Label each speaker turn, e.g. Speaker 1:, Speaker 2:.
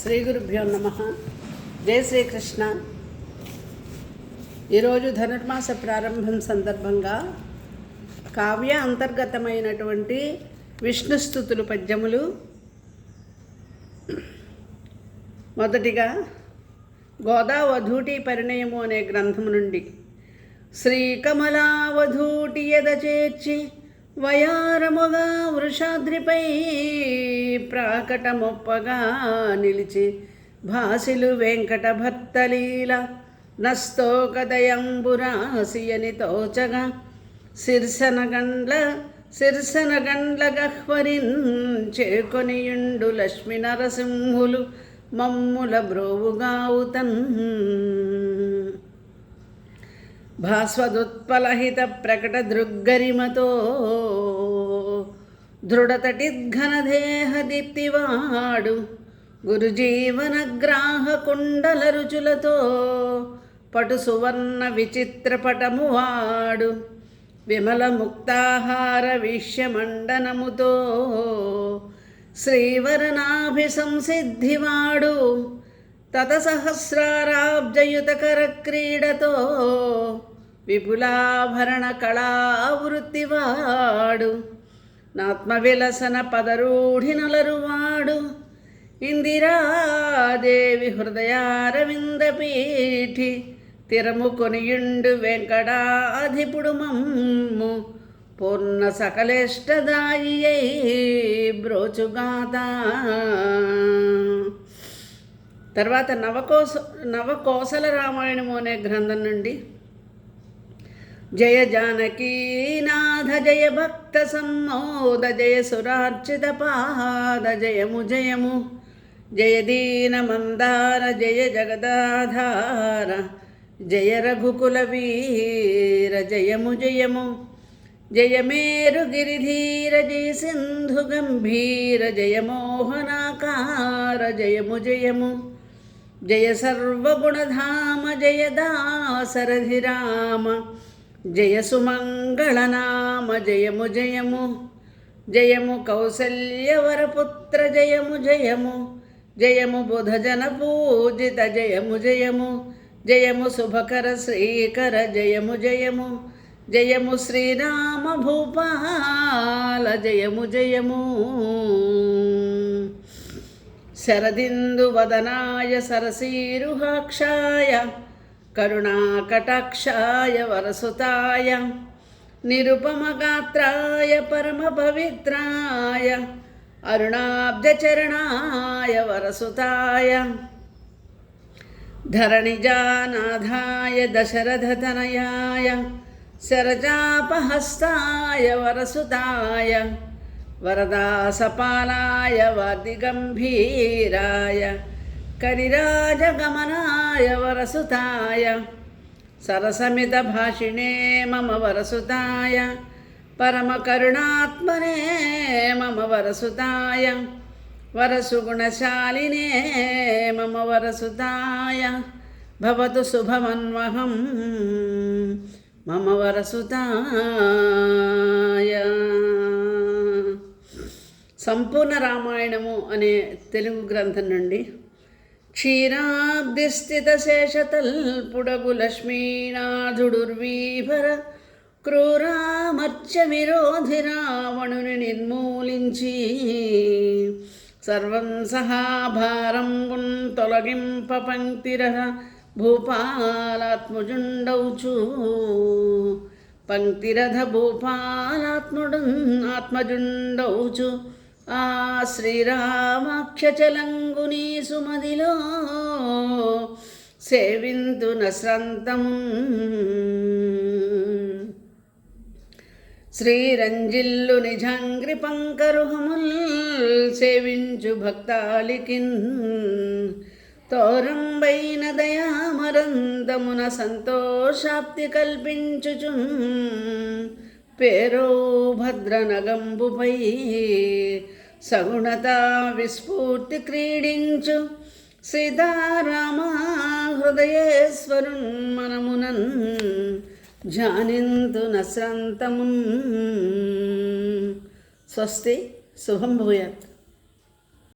Speaker 1: శ్రీ గురుభ్యో నమ. జయ శ్రీకృష్ణ. ఈరోజు ధనుర్మాస ప్రారంభం సందర్భంగా కావ్య అంతర్గతమైనటువంటి విష్ణుస్థుతులు పద్యములు. మొదటిగా గోదావధూటి పరిణయము అనే గ్రంథము నుండి శ్రీకమలావధూటి ఎద చేర్చి వయారముగా వృషాద్రిపై ప్రాకటమొప్పగా నిలిచి భాసిలు వెంకట భర్తలీల నస్తోకదయంబురాసియని తోచగా శిర్సన గండ్ల శిర్సన గండ్ల గహ్వరిన్ చేకొనియుండు లక్ష్మీ నరసింహులు మమ్ముల బ్రోవుగావుతన్. భాస్వదుత్పలహిత ప్రకట దృగ్గరిమతో దృఢతటిద్ఘనదేహ దీప్తివాడు గురుజీవనగ్రాహ కుండల రుచులతో పటు సువర్ణ విచిత్రపటము వాడు విమల ముక్తాహార విష్యమండనముతో శ్రీవరనాభి సంసిద్ధివాడు తతసహస్రారాబ్జయుతకర క్రీడతో విపులాభరణ కళావృత్తివాడు నాత్మవిలసన పదరూఢినలరువాడు. ఇందిరాదేవి హృదయారవిందపీఠి తిరము కొనియుండు వెంకటాధిపుడు మమ్ము. పూర్ణ సకలేష్టదాయి బ్రోచుగాత. తర్వాత నవకోస నవకోసల రామాయణము అనే గ్రంథం నుండి జయ జానకీనాథ జయ భక్త సమ్మోద జయ సురార్చిత పాద జయము జయము. జయ దీన మందార జయ జగదాధార జయ రఘుకుల వీర జయము జయము. జయ మేరు గిరిధీర జయ సింధు గంభీర జయ మోహనాకార జయము జయము. జయ సర్వగుణధామ జయ దాసరధిరామ జయ సుమంగళనామ జయము జయము. జయము కౌసల్యవరపుత్ర జయము జయము. జయము బుధజన పూజిత జయము జయము. జయము శుభకర శ్రీకర జయము జయము. జయము శ్రీరామ భూపాల జయము జయము. శరదిందు వదనాయ సరసీరుహాక్షాయ కరుణాకటాక్షాయ వరసుతాయ నిరుపమగాత్రాయ పరమపవిత్రాయ అరుణాబ్జచరణాయ వరసుతాయ. ధరణిజానాథాయ దశరథతనయాయ శరజాపహస్తాయ వరసుతాయ వరదాసపాలాయ వాదిగంభీరాయ కరిరాజగమనాయ వరసుతాయ. సరసమిత భాషిణే మమ వరసుతాయ. పరమకరుణాత్మనే మమ వరసుతాయ. వరసుగుణశాలినే మమ వరసుతాయ. భవతు శుభమన్వహం మమ వరసుతాయ. సంపూర్ణ రామాయణము అనే తెలుగు గ్రంథం నుండి క్షీరాబ్దిస్థితశేషతల్పుడగు లక్ష్మీనాథుడుర్వీభర క్రూరామర్చ విరోధి రావణుని నిర్మూలించి. సర్వం సహాభారంబున్ తొలగింప పంక్తిర భూపాలాత్మజుండౌచు. పంక్తిరథ భూపాలాత్ముడు ఆత్మజుండౌచు. ఆ శ్రీరామాక్షచలంగుని సుమదిలో సేవింతు నస్రంతం శ్రీరంజిల్లు నిజంగ్రి పంకరుహముల్ సేవించు భక్తాలికిన్ తోరంబైన దయామరందమున సంతోషాప్తి కల్పించుచు పేరో భద్రనగంబుపై సగుణత విస్ఫూర్తి క్రీడించు సీతారామ హృదయేశ్వరున్ మనమునన్ జానింతు నశ్రంతమున్. స్వస్తి శుభం భూయాత్.